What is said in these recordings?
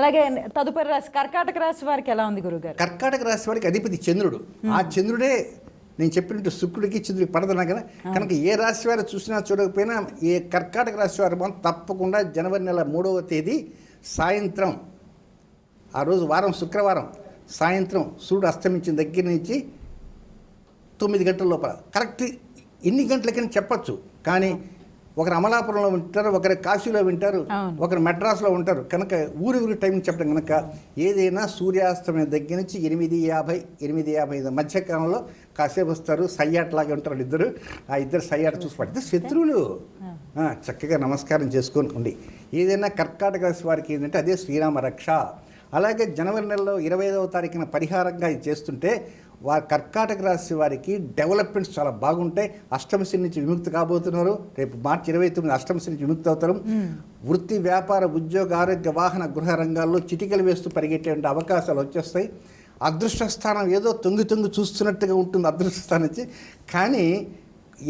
అలాగే తదుపరి రాశి కర్కాటక రాశి వారికి ఎలా ఉంది గురుగారు కర్కాటక రాశి వారికి అధిపతి చంద్రుడు. ఆ చంద్రుడే నేను చెప్పినట్టు శుక్రుడికి చంద్రుడికి పడదన్నా కదా? కనుక ఏ రాశి వారు చూసినా చూడకపోయినా ఏ కర్కాటక రాశి వారు మాత్రం తప్పకుండా జనవరి నెల మూడవ తేదీ సాయంత్రం ఆ రోజు వారం శుక్రవారం సాయంత్రం సూర్యుడు అస్తమించిన దగ్గర నుంచి తొమ్మిది గంటల లోపల. కరెక్ట్ ఎన్ని గంటలకని చెప్పొచ్చు. కానీ ఒకరు అమలాపురంలో వింటారు ఒకరు కాశీలో వింటారు. ఒకరు మెడ్రాస్లో ఉంటారు. కనుక ఊరి ఊరి టైం చెప్పడం కనుక ఏదైనా సూర్యాస్తమయం దగ్గర నుంచి ఎనిమిది యాభై ఎనిమిది యాభై ఐదు మధ్యకాలంలో కాసేపు వస్తారు. సయ్యాట్లాగా ఉంటారు ఇద్దరు. ఆ ఇద్దరు సయ్యాట చూసి పడితే శత్రువులు. చక్కగా నమస్కారం చేసుకొని ఉండి. ఏదైనా కర్కాటక రాశి వారికి ఏంటంటే అదే శ్రీరామ రక్ష. అలాగే జనవరి నెలలో ఇరవై ఐదవ తారీఖున పరిహారంగా ఇది చేస్తుంటే వారి కర్కాటక రాశి వారికి డెవలప్మెంట్స్ చాలా బాగుంటాయి. అష్టమశి నుంచి విముక్తి కాబోతున్నారు. రేపు మార్చి ఇరవై తొమ్మిది అష్టమశి నుంచి విముక్తి అవుతారు. వృత్తి వ్యాపార ఉద్యోగ ఆరోగ్య వాహన గృహ రంగాల్లో చిటికలు వేస్తూ పరిగెట్టే అవకాశాలు వచ్చేస్తాయి. అదృష్ట స్థానం ఏదో తొంగి తొంగి చూస్తున్నట్టుగా ఉంటుంది అదృష్ట స్థానం నుంచి. కానీ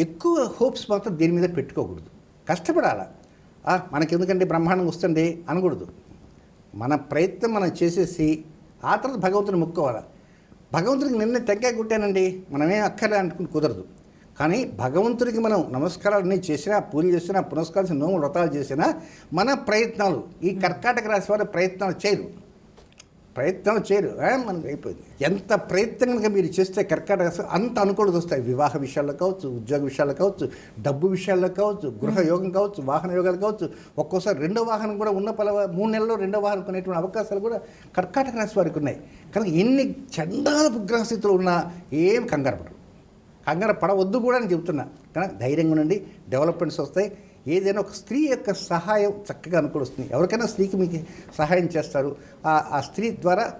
ఎక్కువ హోప్స్ మాత్రం దీని మీద పెట్టుకోకూడదు. కష్టపడాల? మనకి ఎందుకంటే బ్రహ్మాండం వస్తుంది? అనకూడదు. మన ప్రయత్నం మనం చేసేసి ఆ తర్వాత భగవంతుని ముక్కోవాలి భగవంతుడికి నిన్న తెగ్గా కుట్టానండి. మనమేం అక్కర్లే అనుకుని కుదరదు. కానీ భగవంతుడికి మనం నమస్కారాలు అన్నీ చేసినా పూజలు చేసినా పునస్కారం నోము వ్రతాలు చేసినా మన ప్రయత్నాలు ఈ కర్కాటక రాశి వారి ప్రయత్నాలు చేయరు. ప్రయత్నం చేయరు. మనకి అయిపోయింది. ఎంత ప్రయత్నం కనుక మీరు చేస్తే కర్కాటక అంత అనుకూలత వస్తాయి. వివాహ విషయాల్లో కావచ్చు ఉద్యోగ విషయాల్లో కావచ్చు డబ్బు విషయాల్లో కావచ్చు గృహ యోగం కావచ్చు వాహన యోగాలు కావచ్చు ఒక్కోసారి రెండో వాహనం కూడా ఉన్న పల మూడు నెలల్లో రెండో వాహనం కొనేటువంటి అవకాశాలు కూడా కర్కాటక రాశి వారికి ఉన్నాయి. కనుక ఎన్ని చండాలపు గ్రహస్థితులు ఉన్నా ఏం కంగారు పడరు. కంగారు పడవద్దు కూడా అని చెప్తున్నా కానీ ధైర్యంగా ఉండండి. డెవలప్మెంట్స్ వస్తాయి. ఏదైనా ఒక స్త్రీ యొక్క సహాయం చక్కగా అనుకూలిస్తుంది ఎవరికైనా స్త్రీకి మీకు సహాయం చేస్తారు. ఆ ఆ స్త్రీ ద్వారా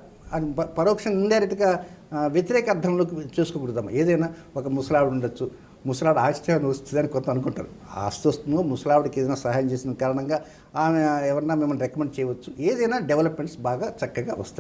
పరోక్షంగా ఇండైరెక్ట్గా వ్యతిరేక అర్థంలోకి చేసుకోకూడదమ్మా. ఏదైనా ఒక ముసలావిడ ఉండొచ్చు. ముసలావిడ ఆశ్చర్యం అని వస్తుందని కొంత అనుకుంటారు. ఆ ఆస్తి వస్తుందో ముసలావిడకి ఏదైనా సహాయం చేసిన కారణంగా ఆమె ఎవరన్నా మిమ్మల్ని రికమెండ్ చేయవచ్చు. ఏదైనా డెవలప్మెంట్స్ బాగా చక్కగా వస్తాయి.